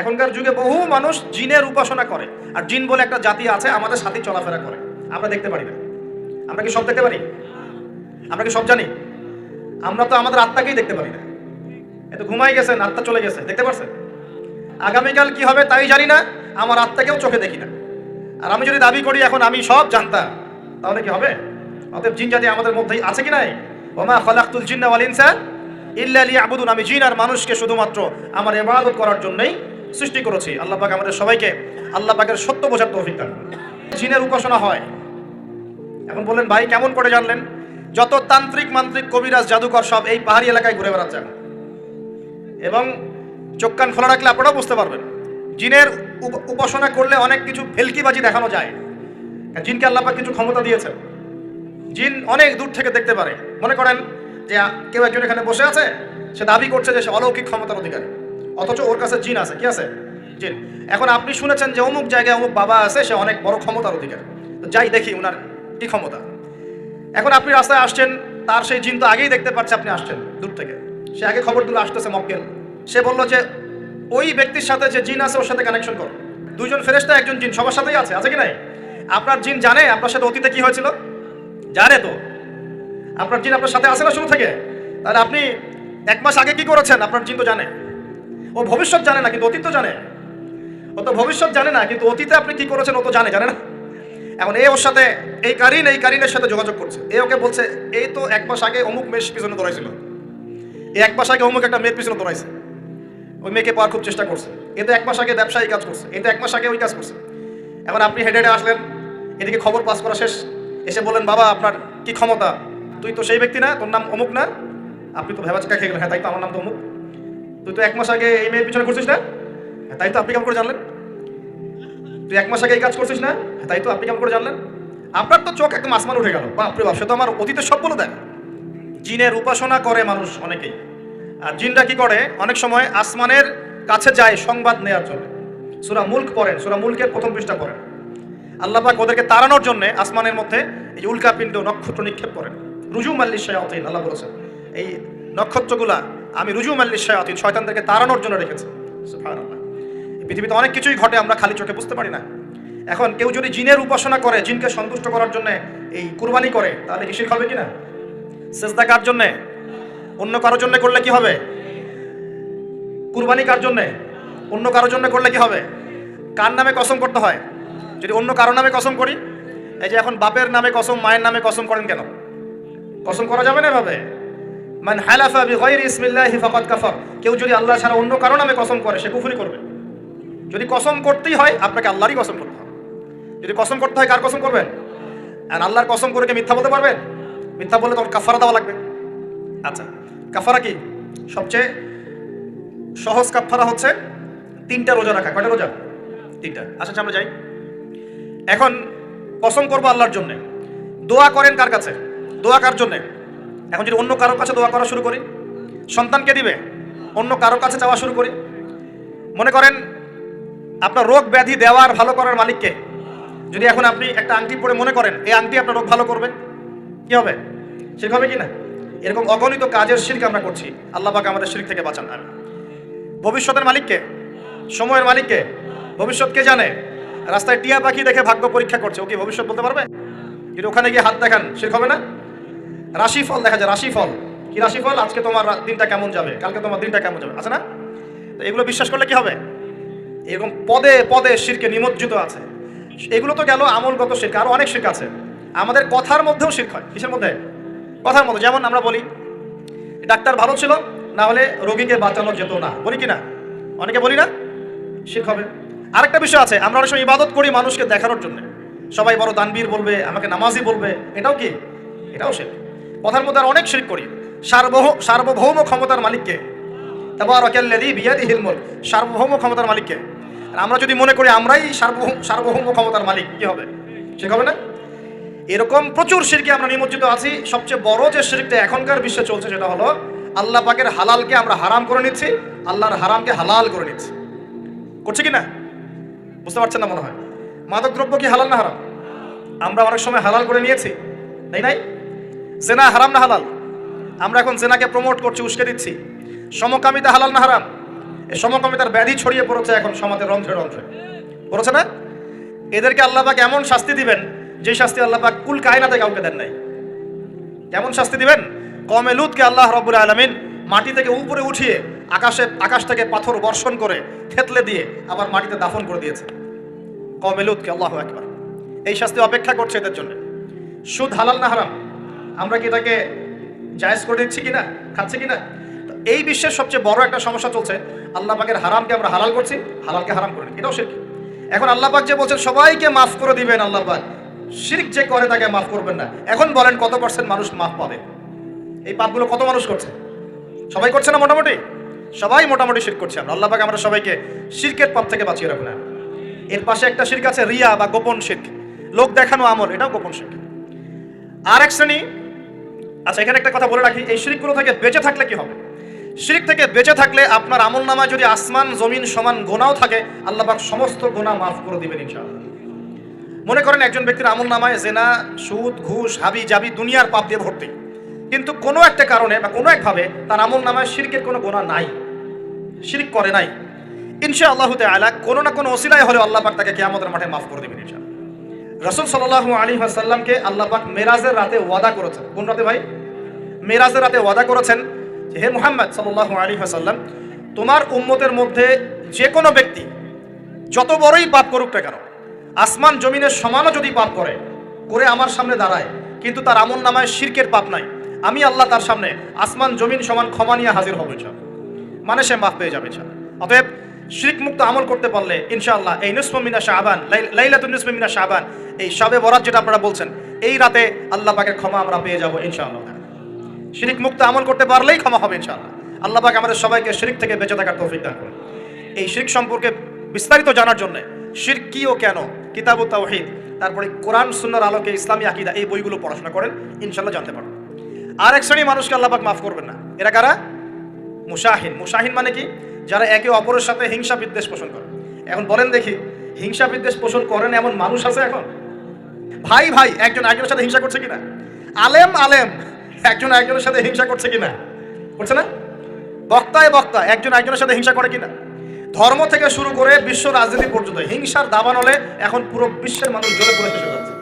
এখনকার যুগে বহু মানুষ জিনের উপাসনা করে। আর জিন বলে একটা জাতি আছে, আমাদের সাথে চলাফেরা করে। আমরা দেখতে পারি না। আমরা কি সব দেখতে পারি? আমরা কি সব জানি? আমরা তো আমাদের আত্মাকেই দেখতে পারি না। এত ঘুমাই গেছেন আত্মা চলে গেছে, দেখতে পারছেন? আগামীকাল কি হবে তাই জানি না, আমার আত্মাকেও চোখে দেখি না। আর আমি যদি দাবি করি, এখন আমি সব জানতাম, তাহলে কি হবে? অতএব জিন জাতি আমাদের মধ্যেই আছে কি নাই? ওমা খলাকুল জিন্না ওয়াল ইনসা ইল্লা লিয়াবুদুন। আমি জিন আর মানুষকে শুধুমাত্র আমার ইবাদত করার জন্যই সৃষ্টি করেছি। আল্লাহ পাক আমাদের সবাইকে, আল্লাহ পাকের সত্য বোঝার তৌফিক দান। জিনের উপাসনা হয়। এখন বললেন, ভাই, কেমন করে জানলেন? যত তান্ত্রিক, মান্ত্রিক, কবিরাজ, জাদুকর সব এই পাহাড়ি এলাকায় ঘুরে বেড়াচ্ছেন এবং চোখ কান খোলা রাখলে আপনারাও বুঝতে পারবেন, জিনের উপ- উপাসনা করলে অনেক কিছু ফেলকিবাজি দেখানো যায়। জিনকে আল্লাপা কিছু ক্ষমতা দিয়েছেন। জিন অনেক দূর থেকে দেখতে পারে। মনে করেন যে কেউ একজন এখানে বসে আছে, সে দাবি করছে যে সে অলৌকিক ক্ষমতার অধিকারী। অথচ ওর কাছে জিন আছে, কি আছে? জিন। এখন আপনি শুনেছেন যে অমুক জায়গায় অমুক বাবা আছে, সে অনেক বড় ক্ষমতার অধিকারী। যাই দেখি ওনার কি ক্ষমতা। এখন আপনি রাস্তায় আসছেন, তার সেই জিন তো আগেই দেখতে পাচ্ছে আপনি আসছেন, দূর থেকে। সে আগে খবর দিল আসতেছে মক্কেল। সে বলল যে, ওই ব্যক্তির সাথে যে জিন আছে, ওর সাথে কানেকশন করো। দুইজন ফেরেস্তা একজন জিন, সবার সাথেই আছে আছে কি নাই? আপনার জিন জানে আপনার সাথে অতীতে কি হয়েছিল? জানে তো। আপনার জিন আপনার সাথে আছে না শুরু থেকে? তাহলে আপনি এক মাস আগে কি করেছেন? আপনার জিন তো জানে। ও ভবিষ্যৎ জানে না, কিন্তু অতীত তো জানে। ও তো ভবিষ্যৎ জানে না, কিন্তু অতীতে আপনি কি করেছেন ও তো জানে জানে না। এখন এ ওর সাথে, এই কারিন, এই কারিনের সাথে যোগাযোগ করছে। এ ওকে বলছে এই তো এক মাস আগে অমুক মেয়ের পিছনে দৌড়াইছিল। এই এক মাস আগে অমুক একটা মেয়ের পিছনে দৌড়াইছে। ওই মেয়েকে পাওয়ার খুব চেষ্টা করছে। এ তো এক মাস আগে ব্যবসায়ী কাজ করছে। এ তো এক মাস আগে ওই কাজ করছে। এখন আপনি হেডে হেডে আসলেন, এদিকে খবর পাস করা শেষ। এসে বললেন, বাবা, আপনার কি ক্ষমতা? তুই তো সেই ব্যক্তি না, তোর নাম অমুক না? আপনি তো ভেবা চাকা খেয়ে গেলেন হ্যাঁ তাই তো, আমার নাম তো অমুক। তুই তো এক মাস আগে এই মেয়ের পিছনে করছিস না? হ্যাঁ তাই তো আপনি কেমন করে জানলেন? তুই এক মাস আগে এই কাজ করছিস না? হ্যাঁ, তাই তো আপনি কেমন করে জানলেন? আপনার তো চোখ একদম আসমান উঠে গেল। বাপরে বাপ সে তো আমার অতীতের সব বলে দেয়। জিনের উপাসনা করে মানুষ অনেকেই। আর জিনরা কি করে? অনেক সময় আসমানের কাছে যায় সংবাদ নেওয়ার জন্য। সুরা মুল্ক পড়েন সুরা মুল্কের প্রথম পৃষ্ঠা পড়েন। আল্লাহ পাক ওদেরকে তাড়ানোর জন্য আসমানের মধ্যে এই উল্কাপিণ্ড নক্ষত্র নিক্ষেপ করেন। রুজু মাল্লি শায়াতিন আল্লাহ বলেছেন। এই নক্ষত্রগুলা আমি রুজু মাল্লি শায়াতিন, শয়তানদেরকে তাড়ানোর জন্য রেখেছি। পৃথিবীতে অনেক কিছুই ঘটে, আমরা খালি চোখে বুঝতে পারি না। এখন কেউ যদি জিনের উপাসনা করে, জিনকে সন্তুষ্ট করার জন্য এই কুরবানি করে, তাহলে কি শিরক হবে কিনা? সেজদা কার জন্যে? অন্য কারোর জন্য করলে কি হবে? কুরবানি কার জন্যে? অন্য কারোর জন্য করলে কি হবে? কার নামে কসম করতে হয়? যদি অন্য কারোর নামে কসম করি, এই যে এখন বাপের নামে কসম, মায়ের নামে কসম করেন কেন? কসম করা যাবে না এভাবে? মান হালাফা বিগাইরি ইসমিল্লাহি ফাকাদ কাফার। কেউ যদি আল্লাহ ছাড়া অন্য কারও নামে কসম করে সে কুফরি করবে। যদি কসম করতেই হয় আপনাকে আল্লাহরই কসম করতে হবে। যদি কসম করতে হয় কার কসম করবেন? আর আল্লাহর কসম করে কি মিথ্যা বলতে পারবেন? মিথ্যা বললে তখন কাফারা দেওয়া লাগবে। আচ্ছা কাফারা কি? সবচেয়ে সহজ কাফারা হচ্ছে তিনটা রোজা রাখা। কয়টা রোজা? তিনটা। আচ্ছা আচ্ছা, আমরা যাই। এখন কসম করব আল্লাহর জন্যে। দোয়া করেন কার কাছে? দোয়া কার জন্যে? এখন যদি অন্য কারোর কাছে দোয়া করা শুরু করি, সন্তানকে দিবে, অন্য কারোর কাছে যাওয়া শুরু করি, মনে করেন আপনার রোগ ব্যাধি দেওয়ার ভালো করার মালিককে, যদি এখন আপনি একটা আংটি পরে মনে করেন, এই আংটি আপনার রোগ ভালো করবে কি হবে? শিরক হবে কি না এরকম অগণিত কাজের শিরক আমরা করছি। আল্লাহ পাক আমাদের শিরক থেকে বাঁচান। আমি ভবিষ্যতের মালিককে, সময়ের মালিককে, ভবিষ্যৎ কে জানে? রাস্তায় টিয়া পাখি দেখে ভাগ্য পরীক্ষা করছে। ও কি ভবিষ্যৎ বলতে পারবে? যদি ওখানে গিয়ে হাত দেখান, শিরক হবে না? রাশিফল, দেখা যায় রাশিফল। কি রাশিফল? আজকে তোমার দিনটা কেমন যাবে? কালকে তোমার দিনটা কেমন যাবে? আছে না? তো এগুলো বিশ্বাস করলে কি হবে? এরকম পদে পদে শিরকে নিমজ্জিত আছে। এগুলো তো গেল আমলগত শির্ক আরও অনেক শির্ক আছে। আমাদের কথার মধ্যেও শির্ক হয়। কিসের মধ্যে? কথার মধ্যে। যেমন আমরা বলি, ডাক্তার ভালো ছিল, না হলে রোগীকে বাঁচানো যেত না। বলি কি না অনেকে বলি না, শির্ক হবে। আরেকটা বিষয় আছে, আমরা অনেক সময় ইবাদত করি মানুষকে দেখানোর জন্য। সবাই বড় দানবীর বলবে, আমাকে নামাজি বলবে। এটাও কি? এটাও শির্ক। কথার মধ্যে আর অনেক শির্ক করি। সার্বভৌ সার্বভৌম ক্ষমতার মালিককে। সার্বভৌম ক্ষমতার মালিককে। আর আমরা যদি মনে করি আমরাই সার্বভৌম সার্বভৌম ক্ষমতার মালিক, কি হবে? ঠিক হবে না? এরকম প্রচুর শিরকে আমরা নিমজ্জিত আছি। সবচেয়ে বড় যে শিরকটা এখনকার বিশ্বে চলছে সেটা হলো, আল্লাহ পাকের হালালকে আমরা হারাম করে নিচ্ছি, আল্লাহর হারামকে হালাল করে নিচ্ছি। করছে কি না? বুঝতে পারছেন না মনে হয়? মাদক দ্রব্য কি হালাল না হারাম? আমরা অনেক সময় হালাল করে নিয়েছি, তাই নাই? জেনা হারাম না হালাল। আমরা এখন জেনাকে প্রমোট করছি, উস্কে দিচ্ছি। সমকামিতা হালাল না হারাম? এই সমকামিতার ব্যাধি ছড়িয়ে পড়েছে এখন সমাজের রন্ধ্রে রন্ধ্রে। পড়েছে না? এদেরকে আল্লাহবাক এমন শাস্তি দিবেন যে শাস্তি আল্লাহবাক কুল কায়নাতে কাউকে দেন নাই। কেমন শাস্তি দিবেন? কমে লুতকে আল্লাহ রব্বুল আলমিন মাটি থেকে উপরে উঠিয়ে আকাশে, আকাশ থেকে পাথর বর্ষণ করে থেতলে দিয়ে আবার মাটিতে দাফন করে দিয়েছে। কমে লুতকে আল্লাহ একবার এই শাস্তি অপেক্ষা করছে এদের জন্য। সুদ হালাল না হারাম? আমরা কি এটাকে জায়েজ করে দিচ্ছি কিনা, খাচ্ছি কিনা? এই বিশ্বের সবচেয়ে বড় একটা সমস্যা চলছে, আল্লাহ পাকের হারামকে আমরা হালাল করছি, হালালকে হারাম করি এটাও শিরক। এখন আল্লাহ পাক যে বলছেন, সবাইকে মাফ করে দিবেন আল্লাহ পাক। শিরক যে করে তাকে মাফ করবেন না। এখন বলেন, কত পার্সেন্ট মানুষ মাফ পাবে? এই পাপগুলো কত মানুষ করছে? সবাই করছে না মোটামুটি? সবাই মোটামুটি শিরক করছে আমরা। আল্লাহ পাক আমরা সবাইকে শিরকের পাপ থেকে বাঁচিয়ে রাখুন এর পাশে একটা শিরক আছে, রিয়া বা গোপন শিরক। লোক দেখানো আমল, এটাও গোপন শিরক। আর এক শ্রেণি আচ্ছা এখানে একটা কথা বলে রাখি। এই শিরিকগুলো থেকে বেঁচে থাকলে কি হবে? শিরিক থেকে বেঁচে থাকলে আপনার আমল নামায় যদি আসমান, জমিন সমান গোনাও থাকে, আল্লাহ পাক সমস্ত গোনা মাফ করে দিবেন ইনশাআল্লাহ। মনে করেন একজন ব্যক্তির আমল নামায় জেনা, সুদ, ঘুষ, হাবি জাবি দুনিয়ার পাপ দিয়ে ভর্তি। কিন্তু কোনো একটা কারণে বা কোনো একভাবে তার আমল নামায় শিরকের কোনো গোনা নাই। শিরিক করে নাই। ইনশা আল্লাহ তাআলা কোনো না কোনো ওসিলায় হলে আল্লাহ পাক তাকে কিয়ামতের মাঠে মাফ করে দিবেন ইনশাআল্লাহ। রসুল সাল্লাল্লাহু আলাইহি ওয়াসাল্লামকে আল্লাহ পাক মেরাজের রাতে ওয়াদা করেছেন। কোন রাতে ভাই? মেরাজের রাতে ওয়াদা করেছেন হে মুহাম্মদ সাল্লাল্লাহু আলাইহি ওয়াসাল্লাম, তোমার উম্মতের মধ্যে যে কোনো ব্যক্তি, যত বড়ই পাপ করুক না কেন, আসমান জমিনের সমানও যদি পাপ করে করে আমার সামনে দাঁড়ায়, কিন্তু তার আমল নামায় শিরকের পাপ নাই, আমি আল্লাহ তার সামনে আসমান জমিন সমান ক্ষমা নিয়ে হাজির হব মানে সে মাফ পেয়ে যাবে অতএব শিরিক মুক্ত আমল করতে পারলে ইনশাআল্লাহ এই নুসমিনা শাহবান লাইলাতুন নুসমিনা শাহবান এই সবে বরাত যেটা আপনারা বলছেন, এই রাতে আল্লাহ পাকের ক্ষমা আমরা পেয়ে যাব ইনশাআল্লাহ। শিরিক মুক্ত আমল করতে পারলেই ক্ষমা হবে ইনশাআল্লাহ। আল্লাহ পাক আমাদের সবাইকে শিরিক থেকে বেঁচে থাকার তৌফিক দান করুন। এই শিরিক সম্পর্কে বিস্তারিত জানার জন্য শিরক কি ও কেন, কিতাব তাওহীদ, তারপরে কোরআন, সুন্নার আলোকে ইসলামী আকীদা, এই বইগুলো পড়াশোনা করেন, ইনশাআল্লাহ জানতে পারবেন। আর এক শ্রেণি মানুষকে আল্লাহ পাক মাফ করবেন না। এরা কারা? মুশাহিন। মুশাহিন মানে কি? যারা একে অপরের সাথে হিংসা বিদ্বেষ পোষণ করে। এখন বলেন দেখি, হিংসা বিদ্বেষ পোষণ করেন এমন মানুষ আছে এখন? ভাই ভাই, একজন একজনের সাথে হিংসা করছে কিনা? আলেম আলেম, একজন একজনের সাথে হিংসা করছে কিনা? করছে না? বক্তায় বক্তা, একজন একজনের সাথে হিংসা করে কিনা? ধর্ম থেকে শুরু করে বিশ্ব রাজনীতি পর্যন্ত হিংসার দাবানলে এখন পুরো বিশ্বের মানুষ জ্বলে পড়ে শেষ যাচ্ছে।